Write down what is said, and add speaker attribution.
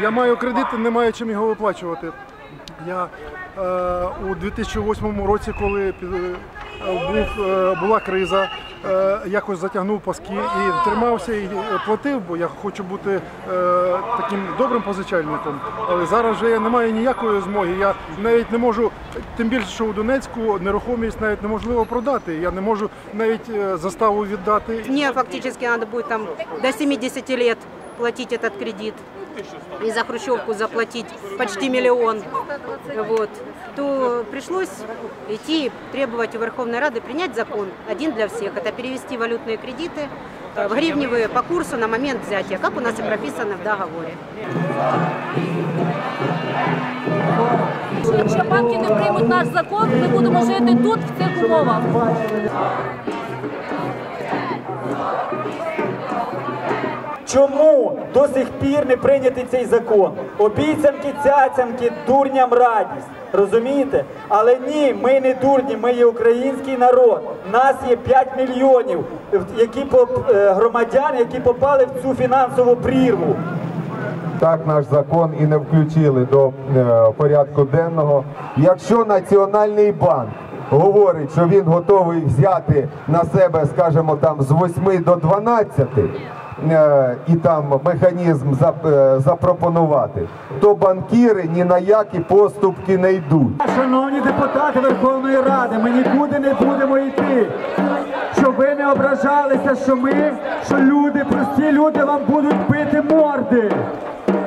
Speaker 1: Я маю кредит, не маю чим його виплачувати. Я е, у 2008 році, коли е, був, е, була криза, якось затягнув паски і тримався і е, платив, бо я хочу бути е, таким добрим позичальником. Але зараз вже я не маю ніякої змоги. Я навіть не можу, тим більше, що у Донецьку нерухомість навіть неможливо продати. Я не можу навіть е, заставу віддати.
Speaker 2: Ні, фактически надо бути там до 70 лет платить этот кредит и за хрущевку заплатить почти миллион, вот, то пришлось идти требовать у Верховной Рады принять закон один для всех. Это перевести валютные кредиты в гривневые по курсу на момент взятия, как у нас и прописано в договоре.
Speaker 3: Якщо банки не приймуть наш закон, ми будемо жити тут, в цих умовах.
Speaker 4: Чому до сих пір не прийнятий цей закон? Обіцянки, цяцянки, дурням радість. Розумієте? Але ні, ми не дурні, ми є український народ. Нас є 5 мільйонів які е, громадян, які попали в цю фінансову прірву.
Speaker 5: Так наш закон і не включили до е, порядку денного. Якщо Національний банк говорить, що він готовий взяти на себе, скажімо, там з 8 до 12 е, і там механізм е, запропонувати, то банкіри ні на які поступки не йдуть.
Speaker 4: Шановні депутати Верховної Ради, ми нікуди не будемо йти. Щоб ви не ображалися, що ми, що люди, прості люди вам будуть бити морди.